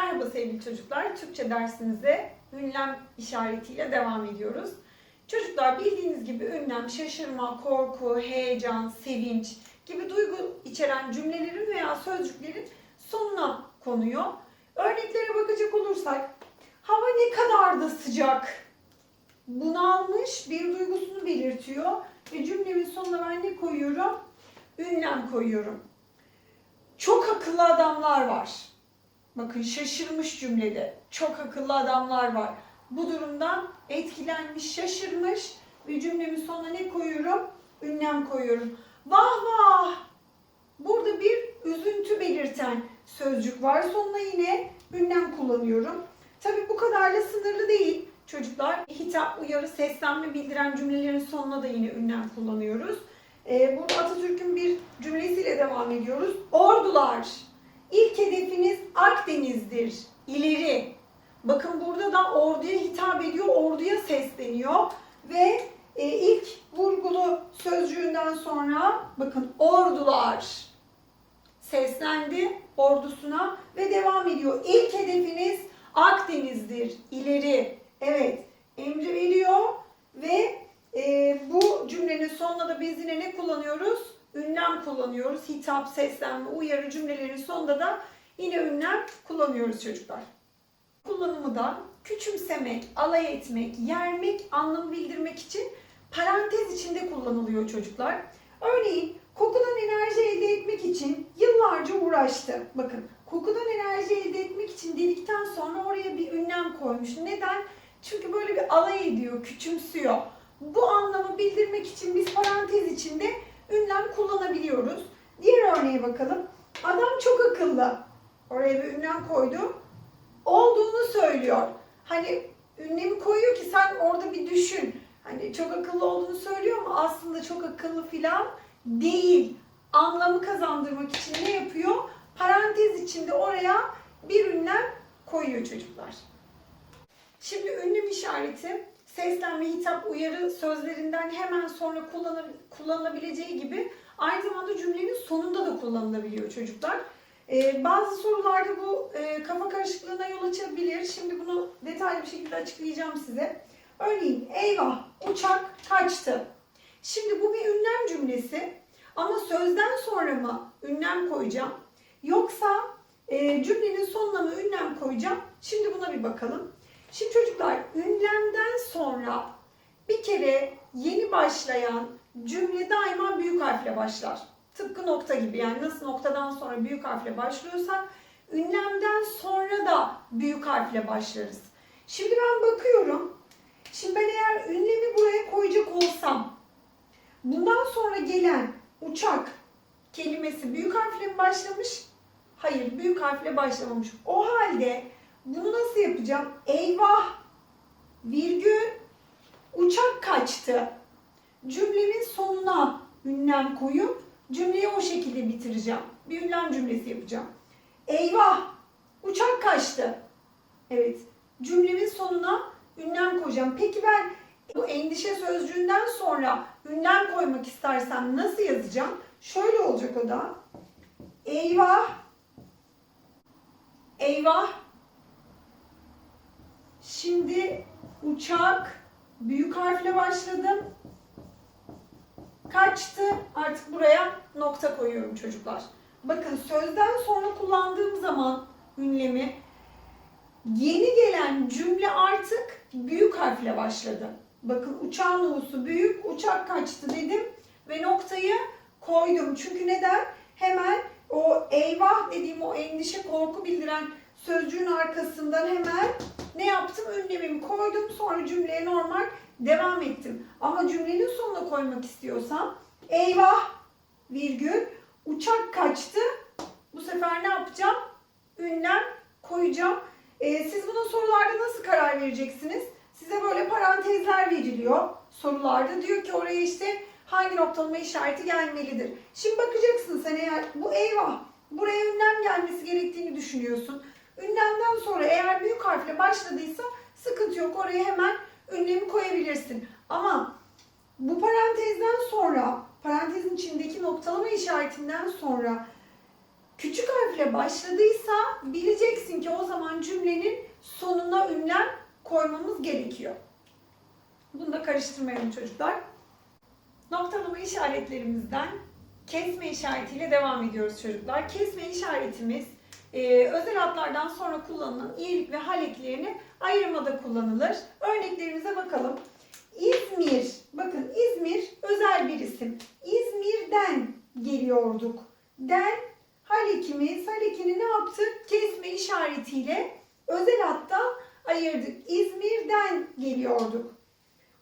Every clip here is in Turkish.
Merhaba sevgili çocuklar. Türkçe dersimize ünlem işaretiyle devam ediyoruz. Çocuklar bildiğiniz gibi ünlem şaşırma, korku, heyecan, sevinç gibi duygu içeren cümlelerin veya sözcüklerin sonuna konuyor. Örneklere bakacak olursak hava ne kadar da sıcak bunalmış bir duygusunu belirtiyor ve cümlemin sonuna ben ne koyuyorum? Ünlem koyuyorum. Çok akıllı adamlar var. Bakın şaşırmış cümlede. Çok akıllı adamlar var. Bu durumdan etkilenmiş, şaşırmış ve cümlemin sonuna ne koyuyorum? Ünlem koyuyorum. Vah vah! Burada bir üzüntü belirten sözcük var. Sonuna yine ünlem kullanıyorum. Tabii bu kadarla sınırlı değil. Çocuklar hitap, uyarı, seslenme bildiren cümlelerin sonuna da yine ünlem kullanıyoruz. Ee, burada Atatürk'ün bir cümlesiyle devam ediyoruz. Ordular, ilk hedefiniz Akdeniz'dir, ileri. Bakın burada da orduya hitap ediyor, orduya sesleniyor. Ve e, ilk vurgulu sözcüğünden sonra bakın ordular seslendi ordusuna ve devam ediyor. İlk hedefiniz Akdeniz'dir, ileri. Evet, emri veriyor ve e, bu cümlenin sonuna da biz yine ne kullanıyoruz? Ünlem kullanıyoruz. Hitap, seslenme, uyarı cümlelerin sonunda da yine ünlem kullanıyoruz çocuklar. Kullanımı da küçümsemek, alay etmek, yermek anlamı bildirmek için parantez içinde kullanılıyor çocuklar. Örneğin kokudan enerji elde etmek için yıllarca uğraştı. Bakın kokudan enerji elde etmek için dedikten sonra oraya bir ünlem koymuş. Neden? Çünkü böyle bir alay ediyor, küçümsüyor. Bu anlamı bildirmek için biz parantez içinde ünlem kullanabiliyoruz. Diğer örneğe bakalım. Adam çok akıllı. Oraya bir ünlem koydu. Olduğunu söylüyor. Hani ünlemi koyuyor ki sen orada bir düşün. Hani çok akıllı olduğunu söylüyor ama aslında çok akıllı filan değil. Anlamı kazandırmak için ne yapıyor? Parantez içinde oraya bir ünlem koyuyor çocuklar. Şimdi ünlem işareti seslenme, hitap, uyarı sözlerinden hemen sonra kullanı- kullanılabileceği gibi aynı zamanda cümlenin sonunda da kullanılabiliyor çocuklar. Ee, bazı sorularda bu e, kafa karışıklığına yol açabilir. Şimdi bunu detaylı bir şekilde açıklayacağım size. Örneğin eyvah uçak kaçtı. Şimdi bu bir ünlem cümlesi ama sözden sonra mı ünlem koyacağım yoksa e, cümlenin sonuna mı ünlem koyacağım? Şimdi buna bir bakalım. Şimdi çocuklar ünlemden sonra bir kere yeni başlayan cümle daima büyük harfle başlar. Tıpkı nokta gibi yani nasıl noktadan sonra büyük harfle başlıyorsak ünlemden sonra da büyük harfle başlarız. Şimdi ben bakıyorum. Şimdi ben eğer ünlemi buraya koyacak olsam bundan sonra gelen uçak kelimesi büyük harfle mi başlamış? Hayır büyük harfle başlamamış. O halde bunu nasıl yapacağım? Eyvah virgül uçak kaçtı. Cümlemin sonuna ünlem koyup cümleyi o şekilde bitireceğim. Bir ünlem cümlesi yapacağım. Eyvah uçak kaçtı. Evet cümlemin sonuna ünlem koyacağım. Peki ben bu endişe sözcüğünden sonra ünlem koymak istersem nasıl yazacağım? Şöyle olacak o da. Eyvah Eyvah Şimdi uçak büyük harfle başladım. Kaçtı. Artık buraya nokta koyuyorum çocuklar. Bakın sözden sonra kullandığım zaman ünlemi yeni gelen cümle artık büyük harfle başladı. Bakın uçağın uğusu büyük, uçak kaçtı dedim ve noktayı koydum. Çünkü neden? Hemen o eyvah dediğim o endişe, korku bildiren sözcüğün arkasından hemen ne yaptım? Ünlemimi koydum. Sonra cümleye normal devam ettim. Ama cümlenin sonuna koymak istiyorsam eyvah virgül uçak kaçtı. Bu sefer ne yapacağım? Ünlem koyacağım. Ee, siz buna sorularda nasıl karar vereceksiniz? Size böyle parantezler veriliyor sorularda. Diyor ki oraya işte hangi noktalama işareti gelmelidir. Şimdi bakacaksın sen eğer bu eyvah buraya ünlem gelmesi gerektiğini düşünüyorsun. Ünlemden sonra eğer büyük harfle başladıysa sıkıntı yok. Oraya hemen ünlemi koyabilirsin. Ama bu parantezden sonra, parantezin içindeki noktalama işaretinden sonra küçük harfle başladıysa bileceksin ki o zaman cümlenin sonuna ünlem koymamız gerekiyor. Bunu da karıştırmayalım çocuklar. Noktalama işaretlerimizden kesme işaretiyle devam ediyoruz çocuklar. Kesme işaretimiz e, özel adlardan sonra kullanılan iyilik ve hal eklerini ayırmada kullanılır. Örneklerimize bakalım. İzmir, bakın İzmir özel bir isim. İzmir'den geliyorduk. Den hal ekimiz, hal ekini ne yaptık? Kesme işaretiyle özel hatta ayırdık. İzmir'den geliyorduk.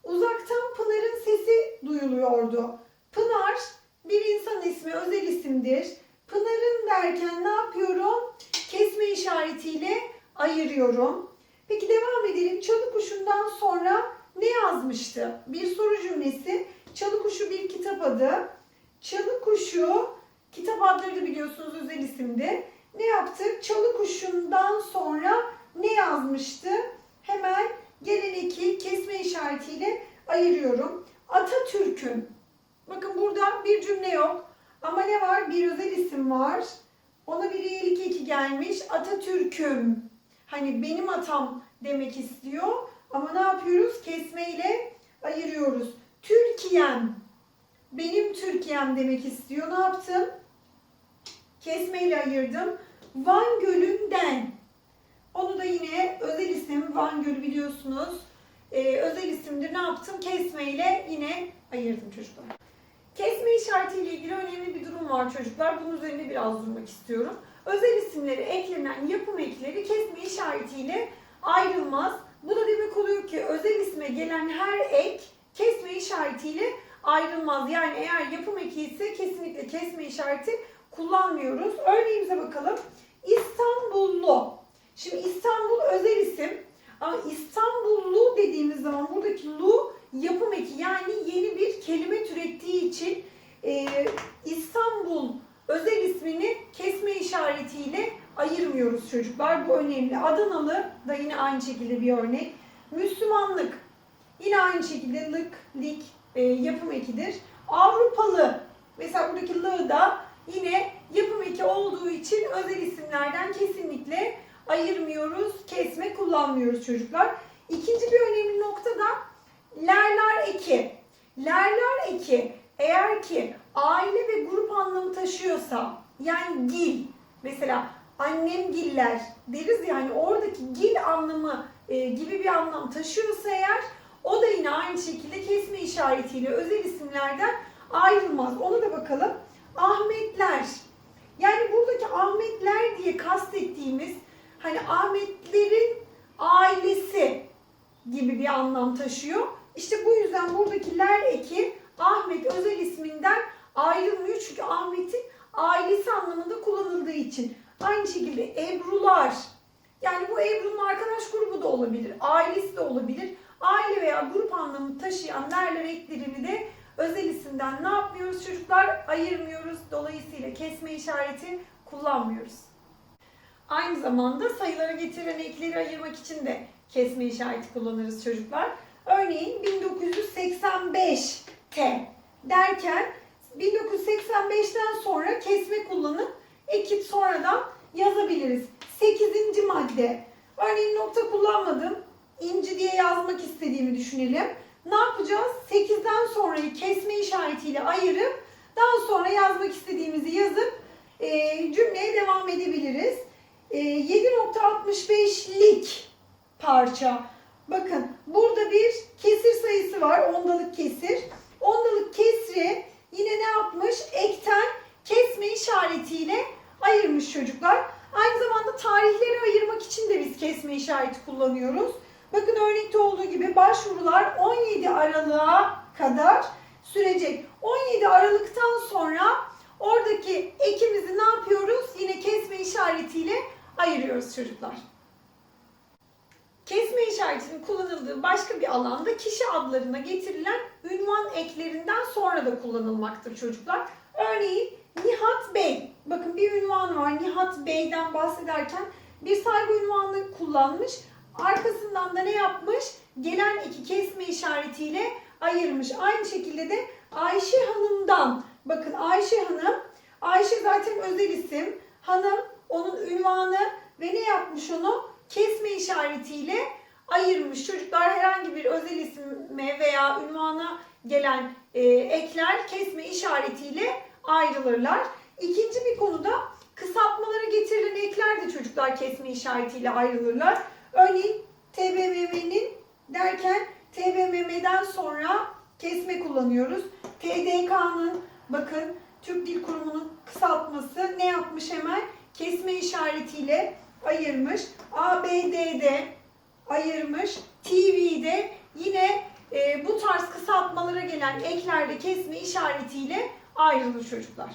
Uzaktan Pınar'ın sesi duyuluyordu. Pınar bir insan ismi, özel isimdir. Pınar'ın derken ne yapıyorum? Kesme işaretiyle ayırıyorum. Edelim. Çalı kuşundan sonra ne yazmıştı? Bir soru cümlesi. Çalı kuşu bir kitap adı. Çalı kuşu kitap adları da biliyorsunuz özel isimdi. Ne yaptık? Çalı kuşundan sonra ne yazmıştı? Hemen gelen eki kesme işaretiyle ayırıyorum. Atatürk'ün. Bakın burada bir cümle yok. Ama ne var? Bir özel isim var. Ona bir iyilik eki gelmiş. Atatürk'üm. Hani benim atam demek istiyor. Ama ne yapıyoruz? Kesmeyle ayırıyoruz. Türkiye'm. Benim Türkiye'm demek istiyor. Ne yaptım? Kesmeyle ayırdım. Van Gölü'nden. Onu da yine özel isim Van Gölü biliyorsunuz. Ee, özel isimdir. Ne yaptım? Kesmeyle yine ayırdım çocuklar. Kesme işaretiyle ilgili önemli bir durum var çocuklar. Bunun üzerinde biraz durmak istiyorum. Özel isimlere eklenen yapım ekleri kesme işaretiyle ayrılmaz. Bu da demek oluyor ki özel isme gelen her ek kesme işaretiyle ayrılmaz. Yani eğer yapım eki ise kesinlikle kesme işareti kullanmıyoruz. Örneğimize bakalım. İstanbullu. Şimdi İstanbul özel isim. Ama İstanbullu dediğimiz zaman buradaki lu yapım eki yani yeni bir kelime türettiği için e, İstanbul özel ismini kesme işaretiyle ayırmıyoruz çocuklar. Bu önemli. Adanalı da yine aynı şekilde bir örnek. Müslümanlık yine aynı şekilde lık, lik e, yapım ekidir. Avrupalı mesela buradaki lı da yine yapım eki olduğu için özel isimlerden kesinlikle ayırmıyoruz. Kesme kullanmıyoruz çocuklar. İkinci bir önemli nokta da lerler eki. Lerler eki eğer ki aile ve grup anlamı taşıyorsa yani gil mesela annem giller deriz yani oradaki gil anlamı e, gibi bir anlam taşıyorsa eğer o da yine aynı şekilde kesme işaretiyle özel isimlerden ayrılmaz. Ona da bakalım. Ahmetler. Yani buradaki Ahmetler diye kastettiğimiz hani Ahmetlerin ailesi gibi bir anlam taşıyor. İşte bu yüzden buradakiler eki Ahmet özel isminden ayrılmıyor. Çünkü Ahmet'in ailesi anlamında kullanıldığı için. Aynı şekilde Ebrular. Yani bu Ebru'nun arkadaş grubu da olabilir. Ailesi de olabilir. Aile veya grup anlamı taşıyan lerler eklerini de özel isimden ne yapmıyoruz çocuklar? Ayırmıyoruz. Dolayısıyla kesme işareti kullanmıyoruz. Aynı zamanda sayılara getirilen ekleri ayırmak için de kesme işareti kullanırız çocuklar. Örneğin 1985 T derken 1985'ten sonra kesme kullanıp ekip sonradan yazabiliriz. 8. madde. Örneğin nokta kullanmadım. İnci diye yazmak istediğimi düşünelim. Ne yapacağız? 8'den sonrayı kesme işaretiyle ayırıp daha sonra yazmak istediğimizi yazıp e, cümleye devam edebiliriz. E, 7.65'lik parça. Bakın burada bir kesir sayısı var. Ondalık kesir. Ondalık kesri yine ne yapmış? Ekten kesme işaretiyle ayırmış çocuklar. Aynı zamanda tarihleri ayırmak için de biz kesme işareti kullanıyoruz. Bakın örnekte olduğu gibi başvurular 17 Aralık'a kadar sürecek. 17 Aralık'tan sonra oradaki ekimizi ne yapıyoruz? Yine kesme işaretiyle ayırıyoruz çocuklar. Kesme işaretinin kullanıldığı başka bir alanda kişi adlarına getirilen ünvan eklerinden sonra da kullanılmaktır çocuklar. Örneğin Nihat Bey. Bakın bir ünvan var. Nihat Bey'den bahsederken bir saygı ünvanını kullanmış. Arkasından da ne yapmış? Gelen iki kesme işaretiyle ayırmış. Aynı şekilde de Ayşe Hanım'dan. Bakın Ayşe Hanım. Ayşe zaten özel isim. Hanım o ünvanı ve ne yapmış onu? Kesme işaretiyle ayırmış. Çocuklar herhangi bir özel isme veya ünvana gelen e, ekler kesme işaretiyle ayrılırlar. İkinci bir konuda kısaltmalara getirilen ekler de çocuklar kesme işaretiyle ayrılırlar. Örneğin TBMM'nin derken TBMM'den sonra kesme kullanıyoruz. TDK'nın bakın Türk Dil Kurumu'nun kısaltması ne yapmış hemen? Kesme işaretiyle ayırmış. ABD'de ayırmış. TV'de yine e, bu tarz kısaltmalara gelen eklerde kesme işaretiyle ayrılır çocuklar.